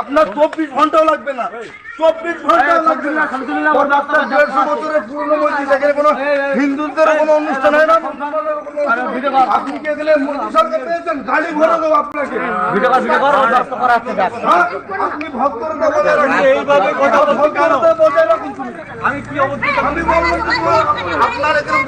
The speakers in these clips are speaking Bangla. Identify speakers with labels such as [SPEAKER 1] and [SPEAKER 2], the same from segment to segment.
[SPEAKER 1] আপনার চব্বিশ ঘন্টাও লাগবে না। চব্বিশ ঘন্টাও লাগবে না। পঁচাত্তর দেড়শো বছরের পুরনো মসজিদ এখানে কোনো হিন্দুদের কোনো অনুষ্ঠান হয় না। আপনি কে দিলে মোদী সরকার পেয়েছেন? গাড়ি ভরে দেবো আপনাকে। হ্যাঁ? আপনি ভক্তরতা বজায় রাখুন। আমি কি আমি বললাম আপনার এখানে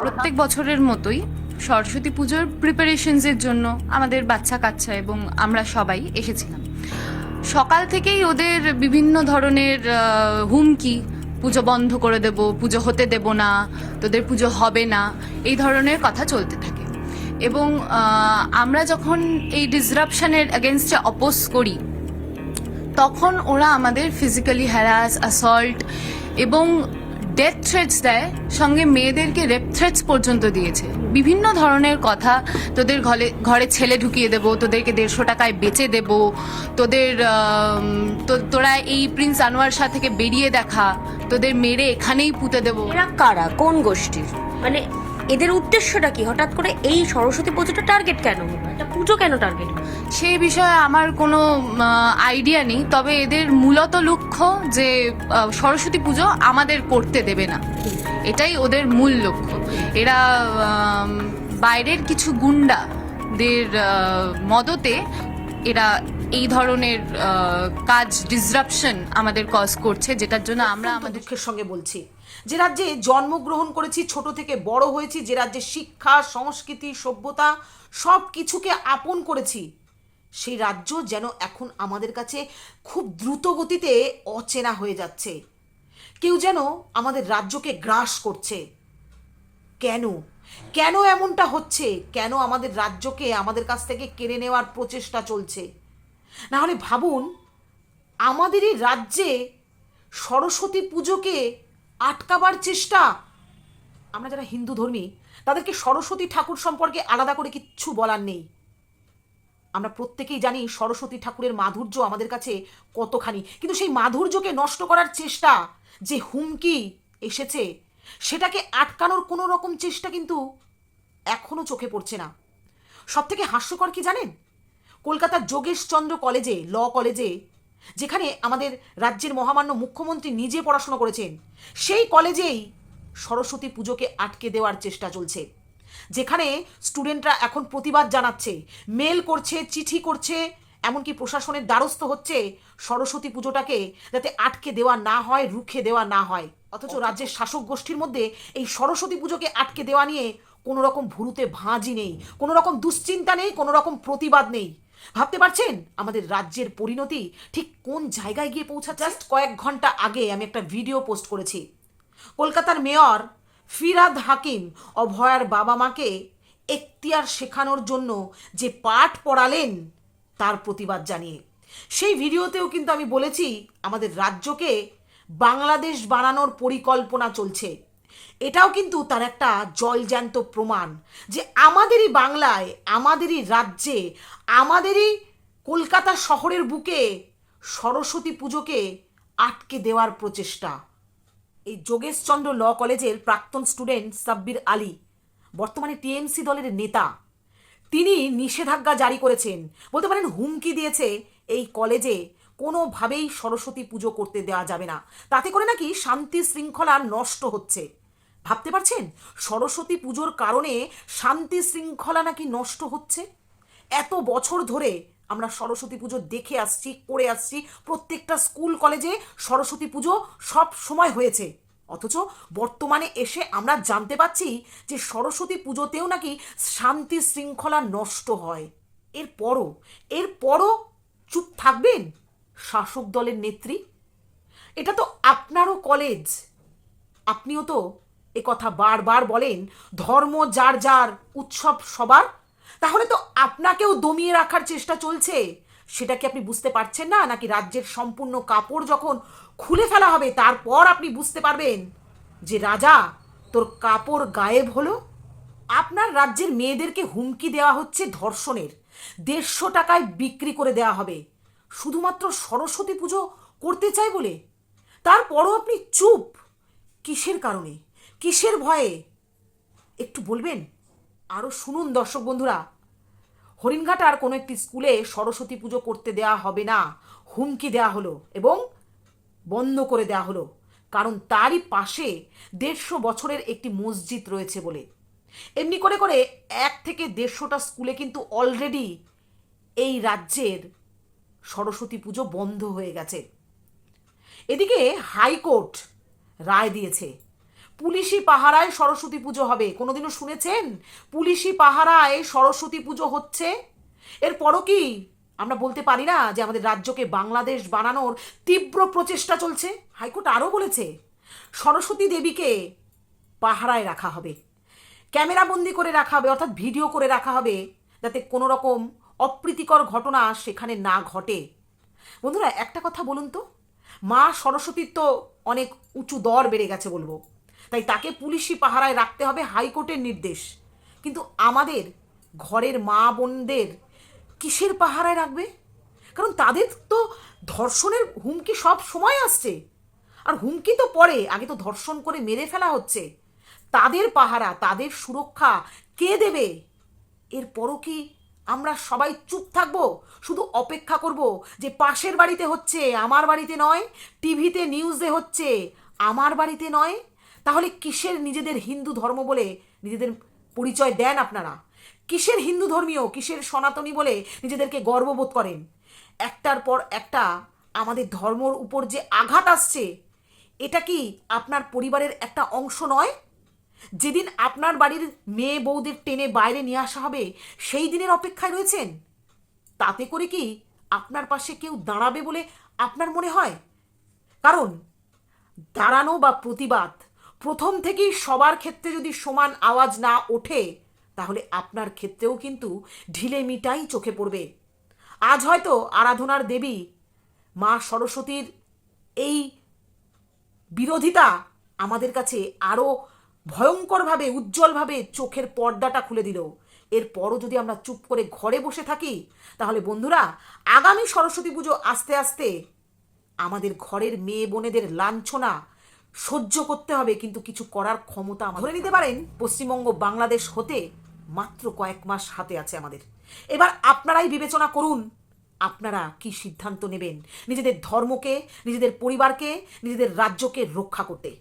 [SPEAKER 2] প্রত্যেক বছরের মতোই সরস্বতী পুজোর প্রিপারেশনসের জন্য আমাদের বাচ্চা কাচ্চা এবং আমরা সবাই এসেছিলাম। সকাল থেকেই ওদের বিভিন্ন ধরনের হুমকি, পুজো বন্ধ করে দেব, পুজো হতে দেব না, তোদের পুজো হবে না, এই ধরনের কথা চলতে থাকে। এবং আমরা যখন এই ডিসরাপশনের এগেনস্টে অপোজ করি, তখন ওরা আমাদের ফিজিক্যালি হ্যারাস অ্যাসল্ট এবং ডেথ থ্রেটস দেয়, সঙ্গে মেয়েদেরকে রেপ থ্রেটস পর্যন্ত দিয়েছে। বিভিন্ন ধরনের কথা, তোদের ঘরে ঘরে ছেলে ঢুকিয়ে দেবো, তোদেরকে দেড়শো টাকায় বেচে দেব, তোদের তোরা এই প্রিন্স আনোয়ার শাহ থেকে বেরিয়ে দেখা, তোদের মেরে এখানেই পুঁতে দেবো।
[SPEAKER 3] কারা? কোন গোষ্ঠীর? মানে এদের উদ্দেশ্যটা কি? হঠাৎ করে এই সরস্বতী পুজোটা টার্গেট কেন? এটা পুজো কেন টার্গেট
[SPEAKER 2] সেই বিষয়ে আমার কোনো আইডিয়া নেই। তবে এদের মূলত লক্ষ্য যে সরস্বতী পুজো আমাদের করতে দেবে না। এটাই ওদের মূল লক্ষ্য। এরা বাইরের কিছু গুন্ডাদের মদতে এরা এই ধরনের কাজ ডিসরাপশন আমাদের কজ করছে যেটার জন্য আমরা
[SPEAKER 4] আমরা
[SPEAKER 2] আমাদের
[SPEAKER 4] দুঃখের সঙ্গে বলছি। যে রাজ্যে জন্মগ্রহণ করেছি, ছোট থেকে বড় হয়েছি, যে রাজ্যে শিক্ষা, সংস্কৃতি, সভ্যতা সব কিছুকে আপন করেছি, সেই রাজ্য যেন এখন আমাদের কাছে খুব দ্রুত গতিতে অচেনা হয়ে যাচ্ছে। কেউ যেন আমাদের রাজ্যকে গ্রাস করছে। কেন? কেন এমনটা হচ্ছে? কেন আমাদের রাজ্যকে, আমাদের কাছ থেকে কেড়ে নেওয়ার প্রচেষ্টা চলছে? না হলে ভাবুন, আমাদেরই রাজ্যে সরস্বতী পুজোকে আটকাবার চেষ্টা। আমরা যারা হিন্দু ধর্মী, তাদেরকে সরস্বতী ঠাকুর সম্পর্কে আলাদা করে কিচ্ছু বলার নেই। আমরা প্রত্যেকেই জানি সরস্বতী ঠাকুরের মাধুর্য আমাদের কাছে কতখানি। কিন্তু সেই মাধুর্যকে নষ্ট করার চেষ্টা, যে হুমকি এসেছে, সেটাকে আটকানোর কোনো রকম চেষ্টা কিন্তু এখনও চোখে পড়ছে না। সব থেকে হাস্যকর কি জানেন? কলকাতার যোগেশচন্দ্র কলেজে, ল কলেজে যেখানে আমাদের রাজ্যের মহামান্য মুখ্যমন্ত্রী নিজে পড়াশোনা করেছেন সেই কলেজেই সরস্বতী পুজোকে আটকে দেওয়ার চেষ্টা চলছে। যেখানে স্টুডেন্টরা এখন প্রতিবাদ জানাচ্ছে মেল করছে চিঠি করছে এমনকি প্রশাসনের দ্বারস্থ হচ্ছে সরস্বতী পুজোটাকে যাতে আটকে দেওয়া না হয় রুখে দেওয়া না হয়। অথচ রাজ্যের শাসক গোষ্ঠীর মধ্যে এই সরস্বতী পুজোকে আটকে দেওয়া নিয়ে কোনো রকম ভুরুতে ভাঁজি নেই কোনো রকম দুশ্চিন্তা নেই কোনো রকম প্রতিবাদ নেই। ভাবতে পারছেন? আমাদের রাজ্যের পরিণতি ঠিক কোন জায়গায় গিয়ে পৌঁছা জাস্ট কয়েক ঘণ্টা আগে আমি একটা ভিডিও পোস্ট করেছি। কলকাতার মেয়র ফিরাদ হাকিম অভয়ার বাবা মাকে এখতিয়ার শেখানোর জন্য যে পাঠ পড়ালেন, তার প্রতিবাদ জানিয়ে। সেই ভিডিওতেও কিন্তু আমি বলেছি, আমাদের রাজ্যকে বাংলাদেশ বানানোর পরিকল্পনা চলছে। এটাও কিন্তু তার একটা জলজ্যান্ত প্রমাণ যে আমাদেরই বাংলায়, আমাদেরই রাজ্যে, আমাদেরই কলকাতা শহরের বুকে সরস্বতী পুজোকে আটকে দেওয়ার প্রচেষ্টা। এই যোগেশচন্দ্র ল কলেজের প্রাক্তন স্টুডেন্ট সাব্বির আলী, বর্তমানে টিএমসি দলের নেতা। তিনি নিষেধাজ্ঞা জারি করেছেন। বলতে পারেন, হুমকি দিয়েছে এই কলেজে কোনোভাবেই সরস্বতী পুজো করতে দেওয়া যাবে না। তাতে করে নাকি শান্তি শৃঙ্খলা নষ্ট হচ্ছে। ভাবতে পারছেন? সরস্বতী পুজোর কারণে শান্তি শৃঙ্খলা নাকি নষ্ট হচ্ছে? এত বছর ধরে আমরা সরস্বতী পুজো দেখে আসছি, করে আসছি, প্রত্যেকটা স্কুল, কলেজে সরস্বতী পুজো সব সময় হয়েছে। অথচ বর্তমানে এসে আমরা জানতে পাচ্ছি যে সরস্বতী পুজোতেও নাকি শান্তি শৃঙ্খলা নষ্ট হয়। এরপরও এরপরও চুপ থাকবেন শাসক দলের নেত্রী? এটা তো আপনারও কলেজ। আপনিও তো এ কথা বারবার বলেন, ধর্ম যার যার উৎসব সবার, তাহলে তো আপনাকেও দমিয়ে রাখার চেষ্টা চলছে। সেটা কি আপনি বুঝতে পারছেন না? নাকি রাজ্যের সম্পূর্ণ কাপড় যখন খুলে ফেলা হবে, তারপর আপনি বুঝতে পারবেন যে, রাজা, তোর কাপড় গায়েব হলো? আপনার রাজ্যের মেয়েদেরকে হুমকি দেওয়া হচ্ছে ধর্ষণের। দেড়শো টাকায় বিক্রি করে দেওয়া হবে। শুধুমাত্র সরস্বতী পুজো করতে চাই বলে? তারপরও আপনি চুপ। কিসের কারণে? কিসের ভয়ে? একটু বলবেন? আরও শুনুন দর্শক বন্ধুরা। হরিণঘাটার কোনো একটি স্কুলে সরস্বতী পুজো করতে দেওয়া হবে না। হুমকি দেওয়া হলো এবং বন্ধ করে দেওয়া হলো। কারণ তারই পাশে দেড়শো বছরের একটি মসজিদ রয়েছে বলে। এমনি করে করে এক থেকে দেড়শোটা স্কুলে কিন্তু অলরেডি এই রাজ্যের সরস্বতী পুজো বন্ধ হয়ে গেছে। এদিকে হাইকোর্ট রায় দিয়েছে। পুলিশি পাহারায় সরস্বতী পুজো হবে। কোনোদিনও শুনেছেন? পুলিশি পাহারায় সরস্বতী পুজো হচ্ছে? এরপরও কি আমরা বলতে পারি না যে আমাদের রাজ্যকে বাংলাদেশ বানানোর তীব্র প্রচেষ্টা চলছে? হাইকোর্ট আরও বলেছে, সরস্বতী দেবীকে পাহারায় রাখা হবে। ক্যামেরাবন্দি করে রাখা হবে, অর্থাৎ ভিডিও করে রাখা হবে, যাতে কোনো রকম অপ্রীতিকর ঘটনা সেখানে না ঘটে। বন্ধুরা, একটা কথা বলুন তো, মা সরস্বতীর তো অনেক উঁচু দর বেড়ে গেছে বলব। তাই তাকে পুলিশি পাহারায় রাখতে হবে হাইকোর্টের নির্দেশ। কিন্তু আমাদের ঘরের মা বোনদের কিসের পাহারায় রাখবে? কারণ তাদের তো ধর্ষণের হুমকি সব সময় আসছে। আর হুমকি তো পরে, আগে তো ধর্ষণ করে মেরে ফেলা হচ্ছে। তাদের পাহারা, তাদের সুরক্ষা কে দেবে? এরপরও কি আমরা সবাই চুপ থাকব? শুধু অপেক্ষা করব যে পাশের বাড়িতে হচ্ছে, আমার বাড়িতে নয়, টিভিতে নিউজে হচ্ছে, আমার বাড়িতে নয়? তাহলে কিসের নিজেদের হিন্দু ধর্ম বলে নিজেদের পরিচয় দেন আপনারা? কিসের হিন্দু ধর্মীয়, কিসের সনাতনী বলে নিজেদেরকে গর্ববোধ করেন? একটার পর একটা আমাদের ধর্মর উপর যে আঘাত আসছে, এটা কি আপনার পরিবারের একটা অংশ নয়? যেদিন আপনার বাড়ির মেয়ে বউদের টেনে বাইরে নিয়ে আসা হবে, সেই দিনের অপেক্ষায় রয়েছেন? তাতে করে কি আপনার পাশে কেউ দাঁড়াবে বলে আপনার মনে হয়? কারণ দাঁড়ানো বা প্রতিবাদ প্রথম থেকেই সবার ক্ষেত্রে যদি সমান আওয়াজ না ওঠে, তাহলে আপনার ক্ষেত্রেও কিন্তু ঢিলে মিটাই চোখে পড়বে। আজ হয়তো আরাধনার দেবী মা সরস্বতীর এই বিরোধিতা আমাদের কাছে আরও ভয়ঙ্করভাবে, উজ্জ্বলভাবে চোখের পর্দাটা খুলে দিল। এরপরও যদি আমরা চুপ করে ঘরে বসে থাকি, তাহলে বন্ধুরা, আগামী সরস্বতী পুজো আস্তে আস্তে আমাদের ঘরের মেয়ে বোনেদের লাঞ্ছনা সহ্য করতে হবে, কিন্তু কিছু করার ক্ষমতা ধরে নিতে পারেন, পশ্চিমবঙ্গ বাংলাদেশ হতে মাত্র কয়েক মাস হাতে আছে আমাদের। এবার আপনারাই বিবেচনা করুন, আপনারা কি সিদ্ধান্ত নেবেন নিজেদের ধর্মকে, নিজেদের পরিবারকে, নিজেদের রাজ্যকে রক্ষা করতে।